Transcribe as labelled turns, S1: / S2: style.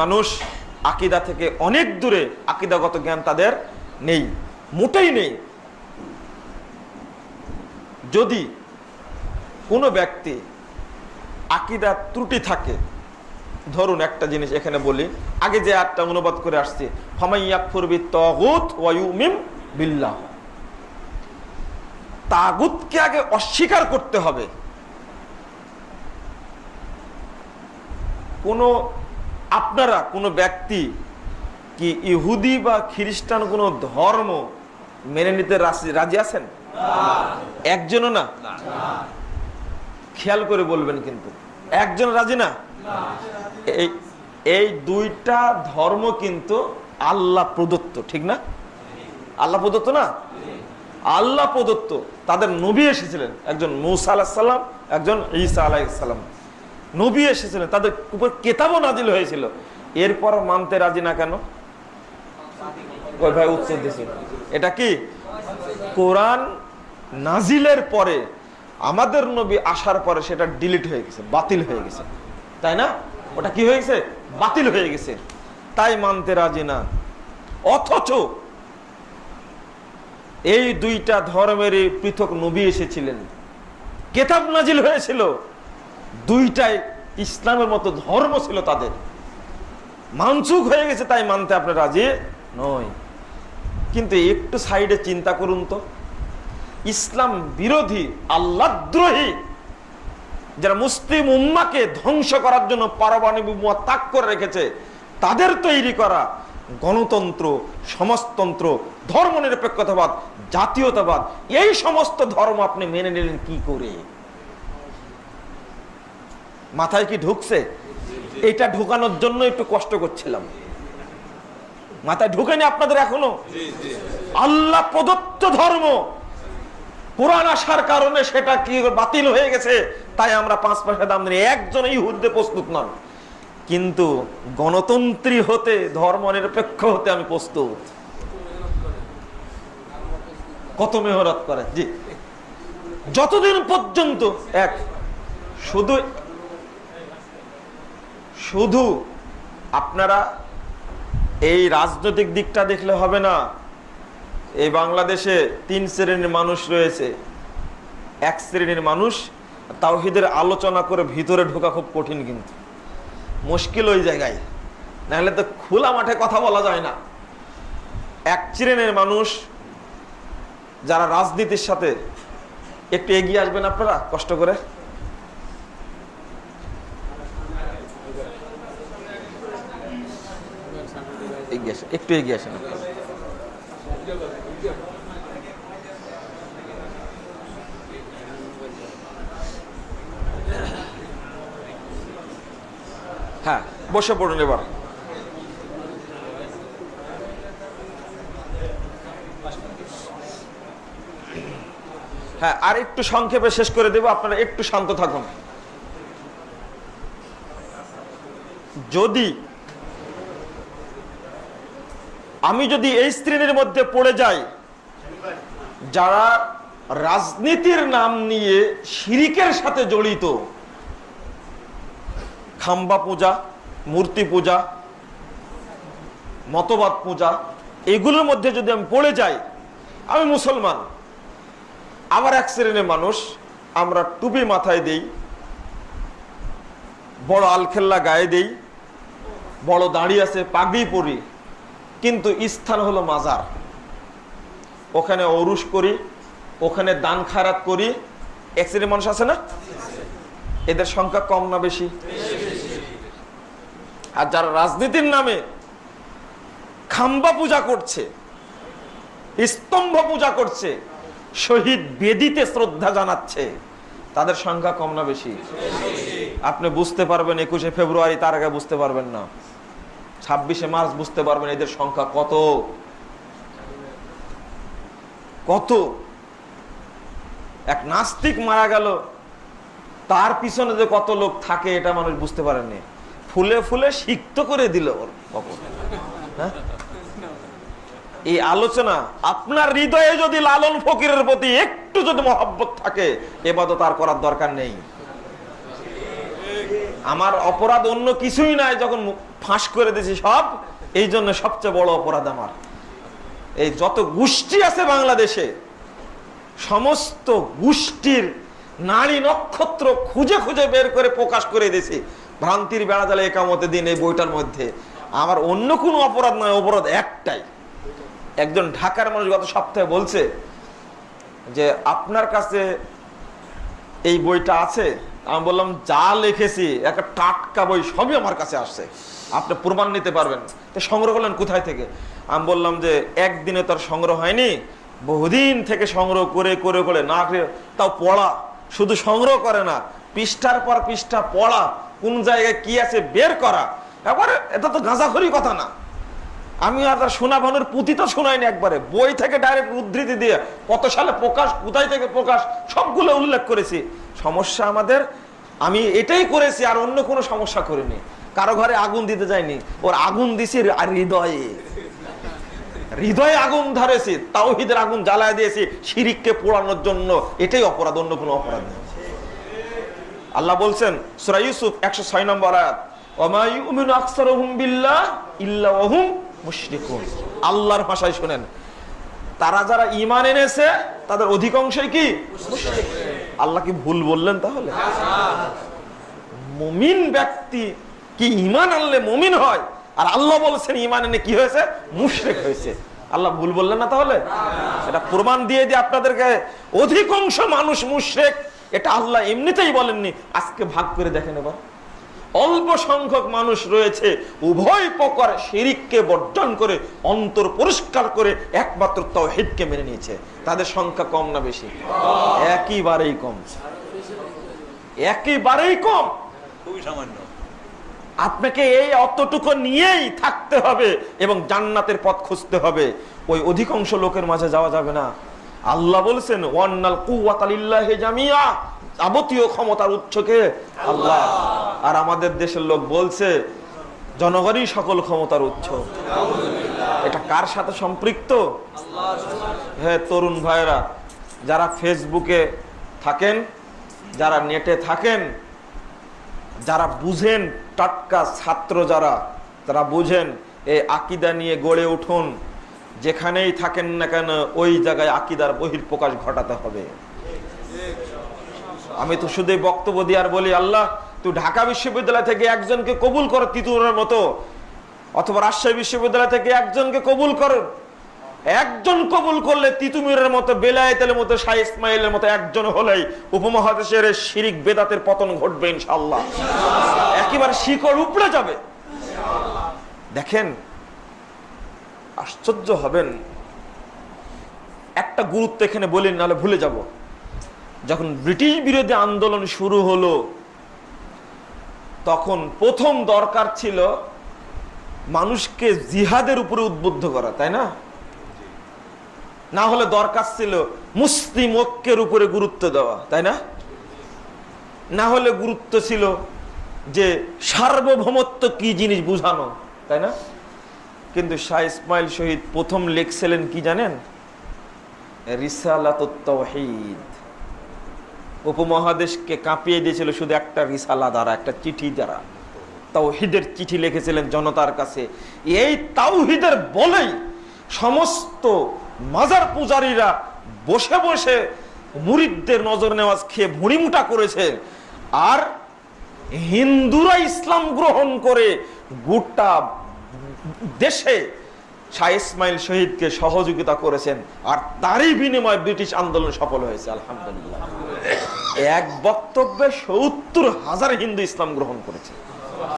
S1: মানুষ আকিদা থেকে অনেক দূরে আকিদাগত জ্ঞান তাদের নেই, মোটেই নেই। যদি কোনো ব্যক্তি আকিদা ত্রুটি থাকে, ধরুন একটা জিনিস এখানে বলি, আগে যে আটটা অনুবাদ করে আসছে ফামাইয়াকফুর বিত্তাগুত ওয়া ইউমিন বিল্লাহ তাগুতকে আগে অস্বীকার করতে হবে। কোনো আপনারা কোনো ব্যক্তি কি ইহুদি বা খ্রিস্টান কোনো ধর্ম মেনে নিতে রাজি- আছেন? একজনও না? খেয়াল করে বলবেন কিন্তু। একজন রাজি না? এই এই দুইটা ধর্ম কিন্তু আল্লাহ প্রদত্ত, ঠিক না? আল্লাহ প্রদত্ত না? আল্লাহ প্রদত্ত। তাদের নবী এসেছিলেন। একজন মৌসা আলাহিসাল্লাম একজন ঈসা আলাইসাল্লাম নবী এসেছিলেন, তাদের উপর কেতাবও নাজিল হয়েছিল। এরপর মানতে রাজি না কেন? ওই ভাই দিয়েছে এটা কি? কোরআন নাজিলের পরে, আমাদের নবী আসার পরে সেটা ডিলিট হয়ে গেছে, বাতিল হয়ে গেছে। তাই না? ওটা কি হয়ে গেছে বাতিল হয়ে গেছে। তাই মানতে রাজি না। অথচ এই দুইটা ধর্মের পৃথক নবী এসেছিলেন। কেতাব নাজিল হয়েছিল। দুইটাই ইসলামের মতো ধর্ম ছিল তাদের। মানসুক হয়ে গেছে তাই মানতে আপনি রাজি নয় কিন্তু একটু সাইডে চিন্তা করুন তো। ইসলাম বিরোধী, আল্লাদ্রোহী, যারা মুসলিম উম্মাকে ধ্বংস করার জন্য পারমাণবিক বোমা তাক করে রেখেছে, তাদের তৈরি করা গণতন্ত্র, সমাজতন্ত্র ধর্ম নিরপেক্ষতাবাদ জাতীয়তাবাদ, এই সমস্ত ধর্ম আপনি মেনে নিলেন কি করে? মাথায় কি ঢুকছে? এটা ঢুকানোর জন্য একটু কষ্ট করছিলাম। মাথায় ঢুকেনি আপনাদের এখনও? আল্লাহ প্রদত্ত ধর্ম। কোরআন আসার কারণে সেটা কি বাতিল হয়ে গেছে তাই আমরা পাঁচ পয়সা দাম দিই একজন এই হুদ্দে প্রস্তুত নন। কিন্তু গণতন্ত্রী হতে ধর্ম নিরপেক্ষ হতে আমি প্রস্তুত। কত মেহরত করে? জি। যতদিন পর্যন্ত এক শুধু শুধু আপনারা এই রাজনৈতিক দিকটা দেখলে হবে না, এই বাংলাদেশে তিন শ্রেণির মানুষ রয়েছে। এক শ্রেণির মানুষ তাওহিদের আলোচনা করে ভিতরে ঢোকা খুব কঠিন কিন্তু। মুশকিল ওই জায়গায়। নাহলে তো খোলা মাঠে কথা বলা যায় না। এক শ্রেণির মানুষ যারা রাজনীতির সাথে একটু এগিয়ে আসবেন আপনারা কষ্ট করে এগিয়ে আসেন একটু এগিয়ে আসেন। হ্যাঁ বসে পড়ুন এবার। হ্যাঁ আর একটু সংক্ষেপে শেষ করে দেবো, আপনারা একটু শান্ত থাকুন। যদি আমি যদি এই শ্রেণির মধ্যে পড়ে যাই, যারা রাজনীতির নাম নিয়ে শিরিকের সাথে জড়িত, খাম্বা পূজা, মূর্তি পূজা, মতবাদ পূজা, এগুলোর মধ্যে যদি আমি পড়ে যাই, আমি মুসলমান। আবার এক শ্রেণির মানুষ, আমরা টুপি মাথায় দেই, বড় আলখেল্লা গায়ে দেই, বড় দাড়ি আছে, পাগড়ি পরি। কিন্তু স্থান হলো মাজার। ওখানে অরুষ করি, ওখানে দান খারাপ করি। শ্রেণির মানুষ আছে না? এদের সংখ্যা কম না বেশি? আর যারা রাজনীতির নামে খাম্বা পূজা করছে, স্তম্ভ পূজা করছে, শহীদ বেদিতে শ্রদ্ধা জানাচ্ছে, তাদের সংখ্যা কম না বেশি? আপনি বুঝতে পারবেন একুশে ফেব্রুয়ারি, তার আগে বুঝতে পারবেন না। ছাব্বিশে মার্চ বুঝতে পারবেন এদের সংখ্যা কত? কত? এক নাস্তিক মারা গেল। তার পিছনে যে কত লোক থাকে, এটা মানুষ বুঝতে পারেনি ফুলে ফুলে সিক্ত করে দিল ওর হ্যাঁ? এই আলোচনা, আপনার হৃদয়ে যদি লালন ফকিরের প্রতি একটু যদি মহব্বত থাকে, এবাদত আর করার দরকার নেই। আমার অপরাধ অন্য কিছুই নাই যখন ফাঁস করে দিয়েছি সব, এই জন্য সবচেয়ে বড় অপরাধ আমার। এই যত গোষ্ঠী আছে বাংলাদেশে, সমস্ত গোষ্ঠীর নারী নক্ষত্র খুঁজে খুঁজে বের করে প্রকাশ করে দিয়েছি। ভ্রান্তির বেড়া জালে একামতে দিন এই বইটার মধ্যে। আমার অন্য কোনো অপরাধ নয়, অপরাধ একটাই। একজন ঢাকার মানুষ গত সপ্তাহে বলছে যে, আপনার কাছে এই বইটা আছে? আমি বললাম, যা লিখেছি, একটা টাটকা বই সবই আমার কাছে আসছে। আপনি প্রমাণ নিতে পারবেন। সংগ্রহ করলেন কোথায় থেকে? আমি বললাম যে, একদিনে তার সংগ্রহ হয়নি। বহুদিন থেকে সংগ্রহ করে করে করে, না তাও পড়া। শুধু সংগ্রহ করে না, পৃষ্ঠার পর পৃষ্ঠা পড়া, কোন জায়গায় কি আছে বের করা। একবারে এটা তো গাঁজাখড়ি কথা না। আমি আর তার সোনা ভানুর পুঁথি তো শোনাইনি একবারে। বই থেকে ডাইরেক্ট উদ্ধৃতি দিয়ে কত সালে প্রকাশ, কোথায় থেকে প্রকাশ, সবগুলো উল্লেখ করেছি। সমস্যা আমাদের। আমি এটাই করেছি, আর অন্য কোনো সমস্যা করিনি। কারও ঘরে আগুন দিতে যায়নি ওর আগুন দিছি আর হৃদয়ে। হৃদয়ে আগুন ধরেছি, তাওহিদের আগুন জ্বালায় দিয়েছি, শিরিককে পোড়ানোর জন্য। এটাই অপরাধ, অন্য কোনো অপরাধ নেই। আল্লাহ বলছেন, সুরা ইউসুফ একশো ছয় নম্বর আয়াত আল্লাহর ভাষায় শুনেন, তারা যারা ঈমান এনেছে, তাদের অধিকাংশই কি? মুশরিক। আল্লাহ কি ভুল বললেন তাহলে? মুমিন ব্যক্তি কি ইমান আনলে মুমিন হয়? আর আল্লাহ বলছেন ইমান এনে কি হয়েছে? মুশরেক হয়েছে। আল্লাহ ভুল বললেন না তাহলে? এটা প্রমাণ দিয়ে দিয়ে আপনাদেরকে অধিকাংশ মানুষ মুশরেক। এটা আল্লাহ এমনিতেই বলেননি। আজকে ভাগ করে দেখেন এবার। অল্প সংখ্যক মানুষ রয়েছে উভয় প্রকার শিরিককে বর্জন করে অন্তর পরিষ্কার করে একমাত্র তাওহীদকে মেনে নিয়েছে। তাদের সংখ্যা কম না বেশি? একেবারেই কম। একেবারেই কম।
S2: খুবই সামান্য।
S1: আপনাকে এই অতটুকু নিয়েই থাকতে হবে এবং জান্নাতের পথ খুঁজতে হবে। ওই অধিকাংশ লোকের মাঝে যাওয়া যাবে না। আল্লাহ বলছেন ওয়ান্নাল জামিয়া যাবতীয় ক্ষমতার উৎসকে আল্লাহ আর আমাদের দেশের লোক বলছে, জনগণই সকল ক্ষমতার উৎস। এটা কার সাথে সম্পৃক্ত? হ্যাঁ তরুণ ভাইরা যারা ফেসবুকে থাকেন, যারা নেটে থাকেন, যারা বুঝেন, টাটকা ছাত্র যারা, তারা বুঝেন, এই আকিদা নিয়ে গড়ে উঠুন। যেখানেই থাকেন না কেন, ওই জায়গায় আকিদার বহির্প্রকাশ ঘটাতে হবে। আমি তো শুধু বক্তব্য দিয়ে আর বলি, আল্লাহ, তুই ঢাকা বিশ্ববিদ্যালয় থেকে একজনকে কবুল কর তিতুরের মতো, অথবা রাজশাহী বিশ্ববিদ্যালয় থেকে একজনকে কবুল কর। একজন কবুল করলে তিতুমিরের মতো, বেলায়েতের মতো, শাহ ইসমাইলের মতো একজন হলেই উপমহাদেশের শিরিক বেদাতের পতন ঘটবে ইনশাল্লাহ একেবারে শিকড় উপড়ে যাবে। দেখেন, আশ্চর্য হবেন। একটা গুরুত্ব এখানে বলি, নাহলে ভুলে যাব। যখন ব্রিটিশ বিরোধী আন্দোলন শুরু হলো, তখন প্রথম দরকার ছিল মানুষকে জিহাদের উপরে উদ্বুদ্ধ করা, তাই না? না হলে দরকার ছিল মুসলিম ঐক্যের উপরে গুরুত্ব দেওয়া, তাই না? না হলে গুরুত্ব ছিল যে সার্বভৌমত্ব কি জিনিস বুঝানো, তাই না? কিন্তু শাহ ইসমাইল শহীদ প্রথম লেখছিলেন কি জানেন? রিসালাত উপমহাদেশকে কাঁপিয়ে দিয়েছিল শুধু একটা রিসালা দ্বারা, একটা চিঠি দ্বারা। তাওহিদের চিঠি লিখেছিলেন জনতার কাছে। এই তাওহিদের বলেই সমস্ত মাজার পূজারীরা বসে বসে মুরিদদের নজর নেওয়াজ খেয়ে ভুড়িমুটা করেছে। আর হিন্দুরা ইসলাম গ্রহণ করে গোটা দেশে শাহ ইসমাইল শহীদকে সহযোগিতা করেছেন। আর তারই বিনিময়ে ব্রিটিশ আন্দোলন সফল হয়েছে, আলহামদুলিল্লাহ। এক বক্তব্যে সত্তর হাজার হিন্দু ইসলাম গ্রহণ করেছে।